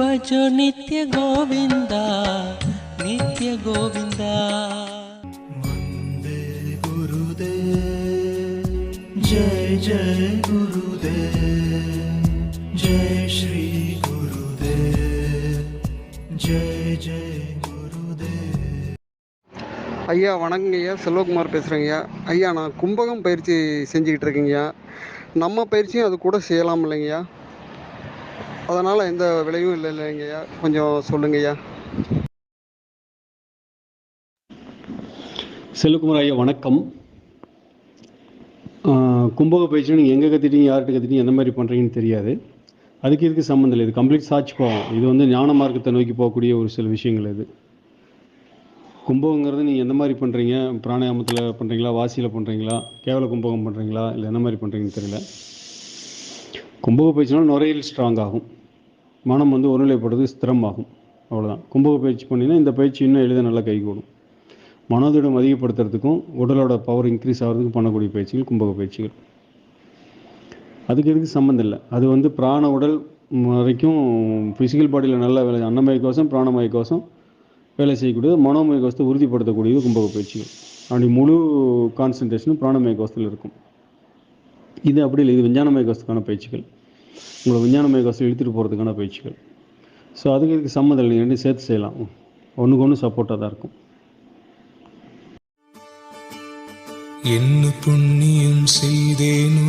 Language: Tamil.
भजो नित्य गोविन्द नित्य गोविन्द जय जय गुरुदेव जय श्री गुरुदेव जय जय गुरुदेव ஐயா வணக்கங்க ஐயா செல்வகுமார் பேசுகிறேங்க ஐயா ஐயா நான் கும்பகம் பயிற்சி செஞ்சுக்கிட்டு இருக்கேங்கய்யா நம்ம பயிற்சியும் அது கூட செய்யலாம் இல்லைங்கய்யா அதனால் எந்த விலையும் இல்லை இல்லைங்கய்யா கொஞ்சம் சொல்லுங்கய்யா செல்லுக்குமார் ஐயா வணக்கம். கும்பக பயிற்சி நீங்கள் எங்கே கற்றுட்டீங்க யார்கிட்ட கற்றுட்டீங்க எந்த மாதிரி பண்ணுறீங்கன்னு தெரியாது. அதுக்கு இதுக்கு சம்மந்தம் இல்லை. இது கம்ப்ளீட் சாட்சி போகும் இது வந்து ஞான மார்க்கத்தை நோக்கி போகக்கூடிய ஒரு சில விஷயங்கள் இது. கும்பகங்கிறது நீங்கள் எந்த மாதிரி பண்ணுறீங்க பிராணாயாமத்தில் பண்ணுறீங்களா வாசியில் பண்ணுறீங்களா கேவல கும்பகம் பண்ணுறீங்களா இல்லை எந்த மாதிரி பண்ணுறீங்கன்னு தெரியல. கும்பக பயிற்சினால் நுரையில் ஸ்ட்ராங் ஆகும். மனம் வந்து ஒருநிலைப்படுறது ஸ்திரமாகும். அவ்வளோதான் கும்பக பயிற்சி பண்ணினா இந்த பயிற்சி இன்னும் எளிதாக நல்லா கைகூடும் மனோதிடம் அதிகப்படுத்துறதுக்கும் உடலோட பவர் இன்க்ரீஸ் ஆகிறதுக்கும் பண்ணக்கூடிய பயிற்சிகள் கும்பக பயிற்சிகள். அதுக்கு இதுக்கு சம்மந்தம் இல்லை. அது வந்து பிராண உடல் வரைக்கும் ஃபிசிக்கல் பாடியில் நல்ல வேலை அன்னமய கோஷம் பிராணமய கோஷம் வேலை செய்யக்கூடியது மனோமய கோஷத்தை உறுதிப்படுத்தக்கூடியது கும்பக பயிற்சிகள். அப்படி முழு கான்சன்ட்ரேஷனும் பிராணமய கோஷத்தில் இருக்கும். இது அப்படி இல்லை. இது விஞ்ஞானமய கோஷத்துக்கான பயிற்சிகள். உங்களை விஞ்ஞானமய கோஷத்தை இழுத்துட்டு போகிறதுக்கான பயிற்சிகள். ஸோ அதுக்கு இதுக்கு சம்மந்தம் இல்லை. ரெண்டும் சேர்த்து செய்யலாம். ஒன்றுக்கு ஒன்று சப்போர்ட்டாக தான் இருக்கும். என்ன புண்ணியம் செய்தேனோ